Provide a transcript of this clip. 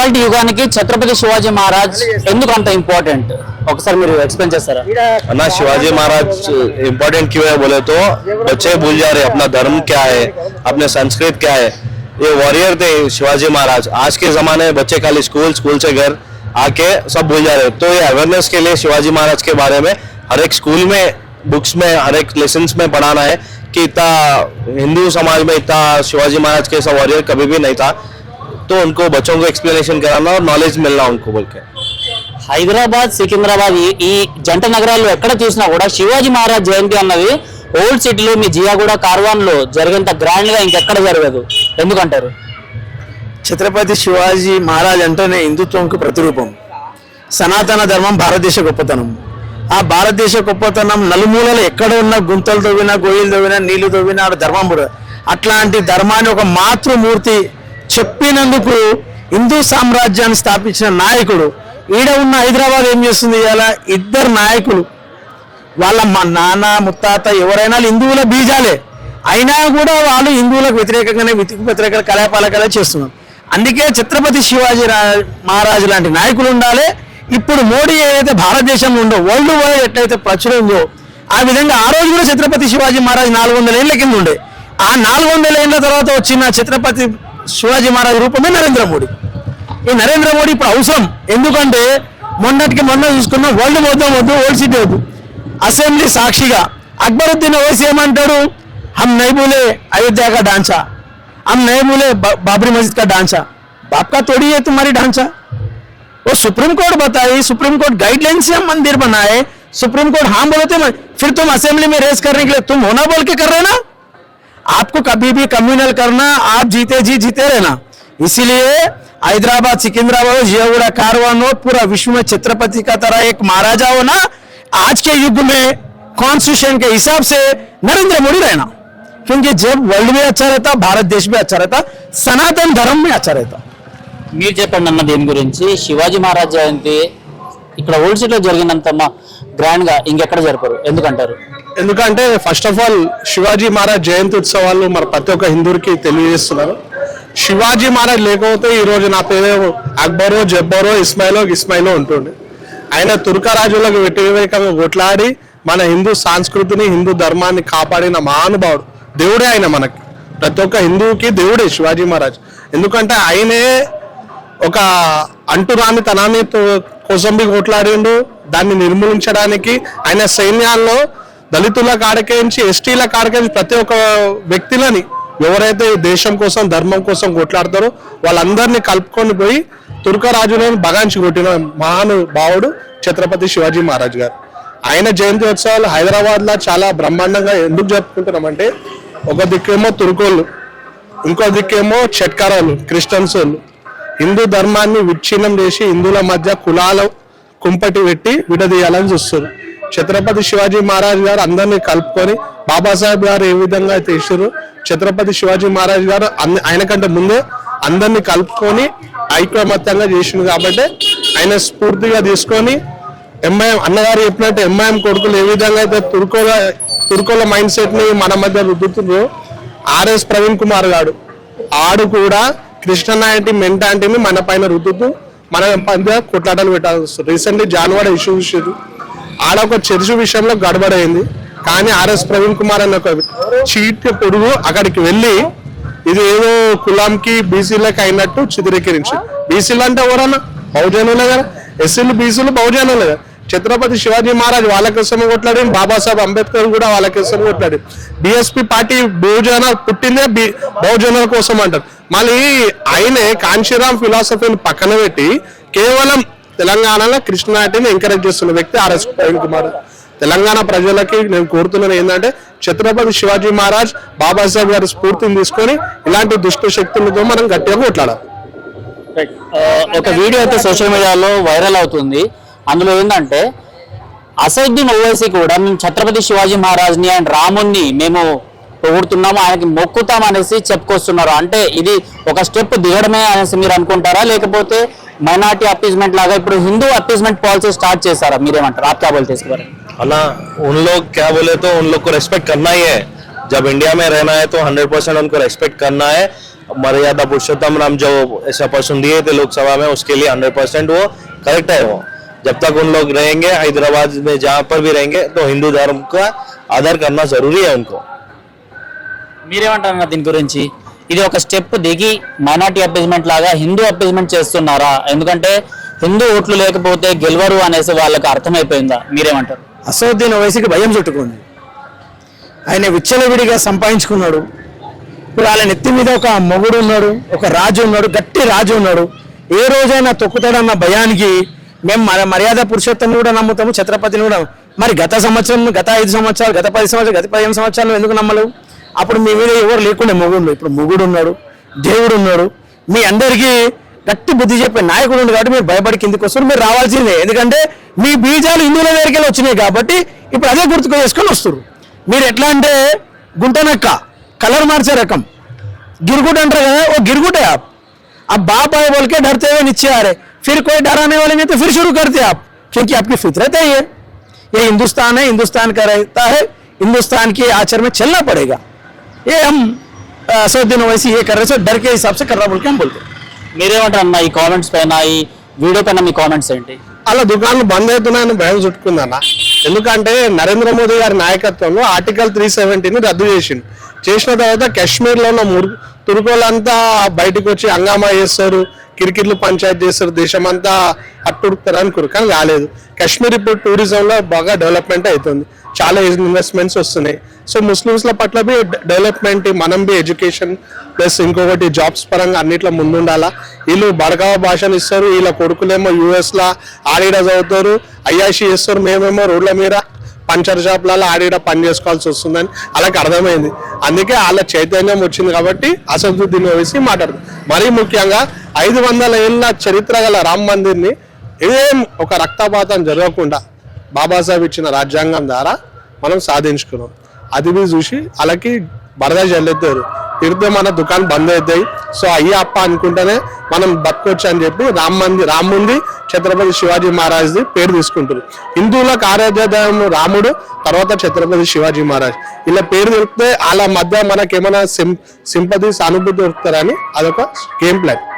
ఇవాళ యుగానికి ఛత్రపతి శివాజీ మహారాజ్ ఎందుకు అంత ఇంపార్టెంట్ ఒకసారి మీరు ఎక్స్ప్లెయిన్ చేస్తారా अन्ना शिवाजी महाराज इम्पोर्टेंट क्यों है बोले तो बच्चे भूल जा रहे अपना धर्म क्या है अपने संस्कृत क्या है ये वॉरियर थे शिवाजी महाराज आज के जमाने में बच्चे खाली स्कूल स्कूल से घर आके सब भूल जा रहे तो ये अवेयरनेस के लिए शिवाजी महाराज के बारे में हर एक स्कूल में बुक्स में हर एक लेसन में पढ़ाना है कि इतना हिंदू समाज में इतना शिवाजी महाराज के ऐसा वॉरियर कभी भी नहीं था तो उनको बच्चों को एक्सप्लेनेशन कराना और नॉलेज मिलना उनको बोल के హైదరాబాద్ సికింద్రాబాద్ ఈ- ఈ జంట నగరాల్లో ఎక్కడ చూసినా కూడా శివాజీ మహారాజ్ జయంతి అన్నది ఓల్డ్ సిటీలో మీ జియాగూడ కార్వాన్ లో జరిగేంత గ్రాండ్ గా ఇంకెక్కడ జరగదు ఎందుకంటారు ఛత్రపతి శివాజీ మహారాజ్ అంటేనే హిందుత్వంకు ప్రతిరూపం సనాతన ధర్మం భారతదేశ గొప్పతనం ఆ భారతదేశ గొప్పతనం నలుమూలలు ఎక్కడ ఉన్న గుంతలు తవ్వినా గొయ్యలు తవ్వినా నీళ్లు తవ్వినా ఆడ ధర్మం పుడ అట్లాంటి ధర్మాన్ని ఒక మాతృమూర్తి చెప్పినందుకు హిందూ సామ్రాజ్యాన్ని స్థాపించిన నాయకుడు. ఈడ ఉన్న హైదరాబాద్ ఏం చేస్తుంది ఇవాళ? ఇద్దరు నాయకులు. వాళ్ళ మా నాన్న ముత్తాత ఎవరైనా హిందువుల బీజాలే. అయినా కూడా వాళ్ళు హిందువులకు వ్యతిరేకంగానే వితికి వ్యతిరేక కళాపాలకలే చేస్తున్నారు. అందుకే ఛత్రపతి శివాజీ రా- మహారాజు లాంటి నాయకులు ఉండాలి. ఇప్పుడు మోడీ ఏదైతే భారతదేశంలో ఉందో వరల్డ్ వైడ్ ఎట్లయితే ప్రచురం ఉందో ఆ విధంగా ఆ రోజు కూడా ఛత్రపతి శివాజీ మహారాజ్ నాలుగు వందల ఏళ్ళ కింద ఉండే. ఆ నాలుగు వందల ఏళ్ళ తర్వాత వచ్చిన ఛత్రపతి శివాజీ మహారాజ్ రూపమే నరేంద్ర మోడీ ఈ నరేంద్ర మోడీ ఇప్పుడు అవసరం ఎందుకంటే మొన్నటికి మొన్న చూసుకున్న వరల్డ్ మొత్తం వద్దు ఓల్డ్ సిటీ వద్దు అసెంబ్లీ సాక్షిగా అక్బరుద్దీన్ ఓవైసీ ఏమంటాడు హమ్ नहीं भूले अयोध्या का ढांचा हम नहीं भूले बा- बाबरी मस्जिद का ढांचा बाप का थोड़ी है तुम्हारी ढांचा वो सुप्रीम कोर्ट बताई सुप्रीम कोर्ट गाइडलाइन से हम मंदिर बनाए सुप्रीम कोर्ट हाँ बोले थे फिर तुम असेंबली में रेस करने के लिए तुम होना बोल के कर रहे ना आपको कभी भी कम्युनल करना आप जीते जी जीते रहना इसीलिए हैदराबाद सिकंदराबाद हो जियागुड़ा कारवान हो पूरा विश्व में छत्रपति का तरह एक महाराजा हो ना आज के युग में कॉन्स्टिट्यूशन के हिसाब से नरेंद्र मोदी रहना क्योंकि जब वर्ल्ड में अच्छा रहता भारत देश में अच्छा रहता सनातन धर्म में अच्छा रहता మీరు చెప్పండి అన్న దీని గురించి శివాజీ మహారాజ్ జయంతి ఇక్కడ ఓల్డ్ సిటీలో జరిగినంత గ్రాండ్ గా ఇంకెక్కడ జరపరు ఎందుకంటారు ఎందుకంటే first of all Shivaji Maharaj Jayanthi ఉత్సవాలు మరి ప్రతి ఒక్క హిందువుకి తెలియజేస్తున్నారు. శివాజీ మహారాజ్ లేకపోతే ఈ రోజు నా పేరు అక్బరో జబ్బరో ఇస్మాయిలో ఇస్మాయిలో ఉంటుండే. ఆయన తుర్క రాజులకు వ్యతిరేకంగా కొట్లాడి మన హిందూ సంస్కృతిని హిందూ ధర్మాన్ని కాపాడిన మహానుభావుడు. దేవుడే ఆయన మనకి. ప్రతి ఒక్క హిందువుకి దేవుడే శివాజీ మహారాజ్. ఎందుకంటే ఆయనే ఒక అంటురాని తనాన్ని కోసంబి కోసం కొట్లాడిండు. దాన్ని నిర్మూలించడానికి ఆయన సైన్యాల్లో దళితుల కాడకేంచి ఎస్టీల కాడకేంచి ప్రతి ఒక్క వ్యక్తులని ఎవరైతే దేశం కోసం ధర్మం కోసం కొట్లాడతారో వాళ్ళందరినీ కలుపుకొని పోయి తుర్కరాజులను బగాంచి కొట్టిన మహానుభావుడు ఛత్రపతి శివాజీ మహారాజ్ గారు. ఆయన జయంతి ఉత్సవాలు హైదరాబాద్లో చాలా బ్రహ్మాండంగా ఎందుకు జరుపుకుంటున్నామంటే ఒక దిక్కేమో తుర్కోళ్ళు ఇంకో దిక్కేమో చెట్కారాలు క్రిస్టియన్స్ వాళ్ళు హిందూ ధర్మాన్ని విచ్ఛిన్నం చేసి హిందువుల మధ్య కులాల కుంపటి పెట్టి విడదీయాలని చూస్తున్నారు. ఛత్రపతి శివాజీ మహారాజ్ గారు అందరినీ కలుపుకొని బాబాసాహెబ్ గారు ఏ విధంగా అయితే ఇచ్చారు ఛత్రపతి శివాజీ మహారాజ్ గారు అన్ని- ఆయన కంటే ముందే అందరినీ కలుపుకొని ఐక్యమత్యంగా చేసింది కాబట్టి ఆయన స్ఫూర్తిగా తీసుకొని ఎంఐఎం అన్నగారు చెప్పినట్టు ఎంఐఎం కొడుకులు ఏ విధంగా అయితే తుర్కోల తుర్కోల మైండ్ సెట్ని మన మధ్య రుద్దుతున్నారు ఆర్ఎస్ ప్రవీణ్ కుమార్ గారు. ఆడు కూడా కృష్ణనాయుడి మెంటాలిటీని మన పైన రుద్దుతూ మన మధ్య కొట్లాటలు పెట్టాల్సి వస్తుంది. రీసెంట్లీ జాన్వాడ ఇష్యూ ఇష్యూ ఆడ ఒక చర్చ విషయంలో గడబడైంది. కానీ ఆర్ఎస్ ప్రవీణ్ కుమార్ అనే ఒక చీట్ పొడుగు అక్కడికి వెళ్ళి ఇది ఏదో కులాంకి బీసీలకు అయినట్టు చిత్రీకరించి బీసీలు అంటే ఎవరన్నా? బహుజనులే కదా. ఎస్సీలు బీసీలు బహుజనులే కదా. ఛత్రపతి శివాజీ మహారాజ్ వాళ్ళ కోసమే కొట్లాడి బాబాసాహెబ్ అంబేద్కర్ కూడా వాళ్ళ కోసమే కొట్లాడి. బిఎస్పీ పార్టీ బహుజన పుట్టిందే బి- బహుజనుల కోసం అంటారు. మళ్ళీ ఆయనే కాంశీరామ్ ఫిలాసఫీని పక్కన పెట్టి కేవలం తెలంగాణలో కృష్ణాటిని ఎంకరేజ్ చేస్తున్న వ్యక్తి ఆర్ఎస్ ప్రవీణ్ కుమార్. తెలంగాణ ప్రజలకి నేను కోరుతున్నది ఏంటంటే ఛత్రపతి శివాజీ మహారాజ్ బాబాసాహెబ్ గారి స్ఫూర్తిని తీసుకొని ఇలాంటి దుష్ట శక్తులతో మనం గట్టిగా కొట్లాడాలి. ఒక వీడియో అయితే సోషల్ మీడియాలో వైరల్ అవుతుంది. అందులో ఏంటంటే అసదుద్దీన్ ఓవైసీ కూడా మేము ఛత్రపతి శివాజీ మహారాజ్ని అండ్ రాముణ్ణి మేము పొగుడుతున్నాము ఆయనకి మొక్కుతాం అనేసి చెప్పుకొస్తున్నారు. అంటే ఇది ఒక స్టెప్ దిగడమే అనేసి మీరు అనుకుంటారా? లేకపోతే మైనార్టీ అప్పీజ్మెంట్ లాగా ఇప్పుడు హిందూ అప్పీజ్మెంట్ పాలసీ స్టార్ట్ చేశారా మీరేమంటారు ఆప్ కాబోల్ చేసుకోవాలి अला उन लोग क्या बोले तो उन लोग को रेस्पेक्ट करना ही है जब इंडिया में रहना है तो हंड्रेड परसेंट उनको रेस्पेक्ट करना है मर्यादा पुरुषोत्तम राम जो ऐसा पर्सन दिए थे लोकसभा में उसके लिए हंड्रेड परसेंट वो करेक्ट है वो जब तक उन लोग रहेंगे हैदराबाद में जहाँ पर भी रहेंगे तो हिंदू धर्म का आदर करना जरूरी है उनको మీరేమంటారు దీని గురించి ఇది ఒక స్టెప్ దిగి మైనార్టీ అప్పీజ్మెంట్ లాగా హిందూ అప్పీజ్మెంట్ చేస్తున్నారా? ఎందుకంటే హిందూ ఓట్లు లేకపోతే గెలవరు అనేసి వాళ్ళకి అర్థమైపోయిందా? మీరేమంటారు? అసౌద్దీన్ వయసుకి భయం చుట్టుకుంది. ఆయన విచ్చలవిడిగా సంపాదించుకున్నాడు. ఇప్పుడు వాళ్ళ నెత్తి మీద ఒక మొగుడు ఉన్నాడు ఒక రాజు ఉన్నాడు గట్టి రాజు ఉన్నాడు. ఏ రోజైనా తొక్కుతాడన్న భయానికి మేము మన మర్యాద పురుషోత్తముని కూడా నమ్ముతాము ఛత్రపతిని కూడా మరి గత సంవత్సరం గత ఐదు సంవత్సరాలు గత పది సంవత్సరాలు గత పదిహేను సంవత్సరాలు ఎందుకు నమ్మలేవు? అప్పుడు మీ మీద ఎవరు లేకుండే మొగుడు ఇప్పుడు మొగుడు ఉన్నాడు దేవుడు ఉన్నాడు మీ అందరికీ గట్టి బుద్ధి చెప్పే నాయకుడు ఉంది కాబట్టి మీరు భయపడి కిందికి వస్తారు మీరు రావాల్సిందే ఎందుకంటే మీ బీజాలు హిందువుల దగ్గరికి వెళ్ళి వచ్చినాయి కాబట్టి ఇప్పుడు అదే గుర్తుకు చేసుకొని వస్తారు మీరు ఎట్లా అంటే గుంటనక్క కలర్ మార్చే రకం गिरगुट अंटर है वो गिरगुट है आप अब बाप आए बोल के डरते हुए नीचे आ रहे फिर कोई डराने वाले नहीं तो फिर शुरू करते आप क्योंकि आपकी फितरत है ये ये हिंदुस्तान है हिंदुस्तान का रहता है हिंदुस्तान के आचरण में चलना पड़ेगा ये हम अ, असदुद्दीन ओवैसी ये कर रहे थे डर के हिसाब से कर रहा बोल के हम बोलते हैं మీరేమంటారు అన్న ఈ కామెంట్స్ పైన ఈ వీడియో పైన మీ కామెంట్స్ ఏంటి అలా దుకాణాలు బంద్ అవుతున్నాయని భయం చుట్టుకుందన్న ఎందుకంటే నరేంద్ర మోదీ గారి నాయకత్వంలో ఆర్టికల్ త్రీ సెవెంటీని రద్దు చేసిండు చేసిన తర్వాత కాశ్మీర్ లో ఉన్న మురు తురుకోలంతా బయటకు వచ్చి హంగామా చేస్తారు కిరికిర్లు పంచాయతీ చేస్తారు దేశం అంతా అట్టుడుకుతారు అనుకోరు కానీ కాలేదు కాశ్మీర్ ఇప్పుడు టూరిజం లో బాగా డెవలప్మెంట్ అవుతుంది చాలా ఇన్వెస్ట్మెంట్స్ వస్తున్నాయి. సో ముస్లిమ్స్ల పట్ల బి డెవలప్మెంట్ మనం బి ఎడ్యుకేషన్ ప్లస్ ఇంకొకటి జాబ్స్ పరంగా అన్నిట్లో ముందుండాలా. వీళ్ళు బడకావ భాషలు ఇస్తారు వీళ్ళ కొడుకులేమో యూఎస్లో ఆడిడ చదువుతారు అయ్యాషి చేస్తారు మేమేమో రోడ్ల మీద పంచర్ షాప్లలో ఆడిడ పని చేసుకోవాల్సి వస్తుందని అలాగే అర్థమైంది. అందుకే వాళ్ళ చైతన్యం వచ్చింది కాబట్టి అసదుద్దీన్ వేసి మాట్లాడుతుంది మరీ ముఖ్యంగా ఐదు వందల ఏళ్ళ చరిత్ర గల రామ్ మందిర్ని ఏం ఒక రక్తపాతం జరగకుండా బాబాసాహెబ్ ఇచ్చిన రాజ్యాంగం ద్వారా మనం సాధించుకున్నాం. అది చూసి వాళ్ళకి బరద జల్లుతారు తిరిగితే మన దుకాణం బంద్ అవుతాయి సో అయ్యి అప్ప అనుకుంటేనే మనం బతకొచ్చు అని చెప్పి రామ్ మంది రాముంది ఛత్రపతి శివాజీ మహారాజ్ది పేరు తీసుకుంటారు. హిందువులకు ఆరాధ్యదైవం రాముడు తర్వాత ఛత్రపతి శివాజీ మహారాజ్. ఇలా పేరు దొరికితే వాళ్ళ మధ్య మనకేమైనా సిం సింపతి సానుభూతి దొరుకుతారని అదొక గేమ్ ప్లాన్.